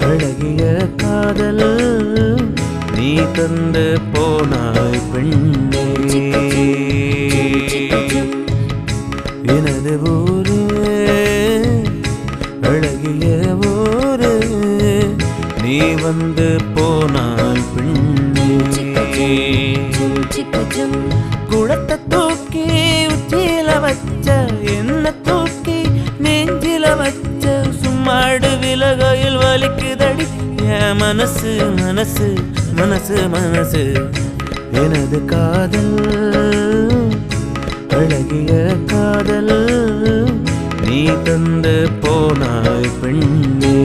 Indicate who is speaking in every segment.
Speaker 1: அழகிய காதல் நீ தந்து போனாய் பெண்ணே. எனது ஊரே அழகிய ஊரே நீ வந்து போனாய் மனசு மனசு மனசு மனசு. எனது காதல் அழகிய காதல். நீ தந்து போனாய் பெண்ணே.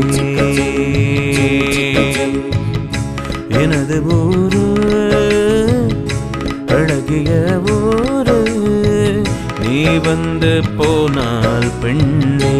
Speaker 1: எனது ஊரு அழகிய ஊரு. நீ வந்து போனால் பெண்ணே.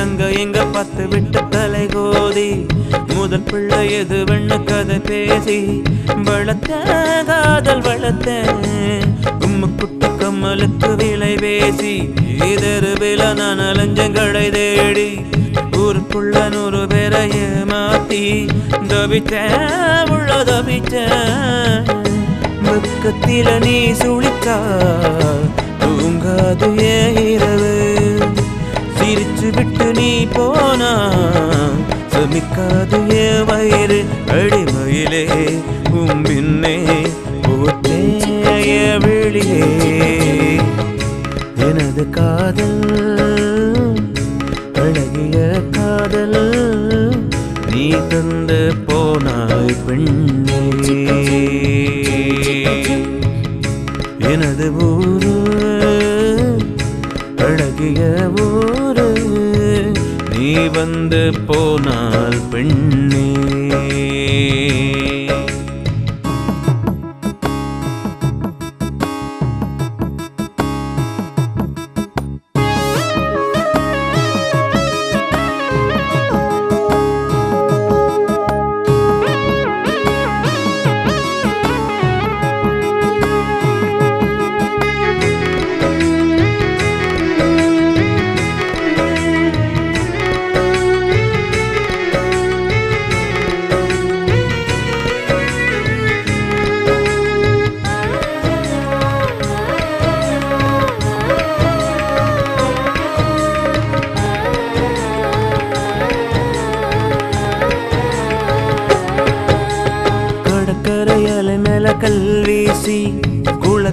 Speaker 1: அங்க எங்க பத்து விட்டு தலை கோதி முதல் பிள்ளை எது வெண்ண கதை பேசி? வளர்த்த காதல் வளர்த்த உம்ம குட்டி கம்மலுக்கு விலை பேசி. இதருவில நான் அலைஞ்சங்களை தேடி ஊருக்குள்ள நூறு பேரை ஏமாத்தி தவிச்ச உள்ள தவிச்ச பக்கத்தில நீ சுழித்தா? தூங்காது ஏ இரவு? சிரிச்சு விட்டு நீ போனா சமிக்காது ஏ வயிறு அடிமயிலே உம்பின்னே போத்தேய விழியே. எனது காதல் அழகிய காதல் நீ தந்து போனாய் பெண்ணே. எனது ஊரு அழகிய ஊர் வந்து போனால் பெண்ணே.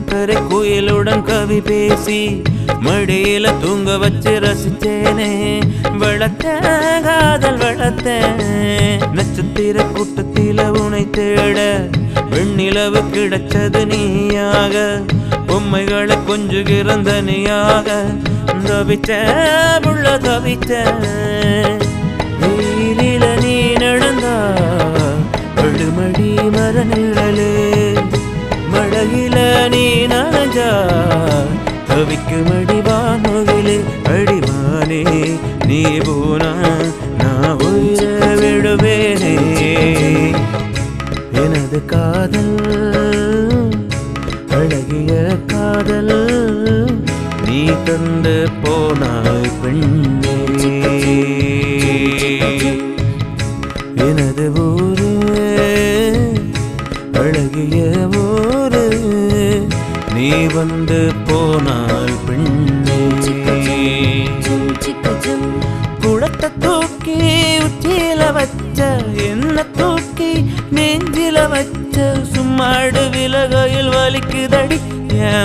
Speaker 1: குளக்கரை குயிலுடன் கவி பேசி மடியில தூங்க வச்சு ரசிச்சேனே. வளர்த்த காதல் வளர்த்த நட்சத்திர கூட்டத்தில உனை தேட வெண்ணிலவு கிடைச்சது நீயாக. பொம்மைகளை கொஞ்சுகிறந்த நீயாக தவிச்ச புள்ள தவிச்ச. நீரில நீ நடந்தா அழுமடி மர நிழலே. நீ நனைஞ்சா தவிக்குமடி வானொகிலு அடிமானே நீ போனா நான் உயிர விடுவேனே. எனது காதல் அழகிய காதல் நீ தந்து போனாய்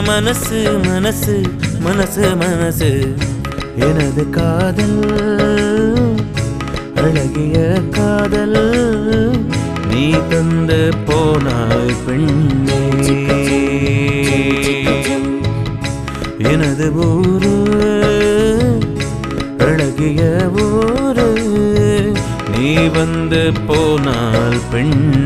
Speaker 1: மனசு மனசு மனசு மனசு. எனது காதல் அழகிய காதல். நீ தந்து போனாய் பெண்ணே. எனது ஊரு அழகிய ஊரு. நீ வந்து போனால் பெண்ணே.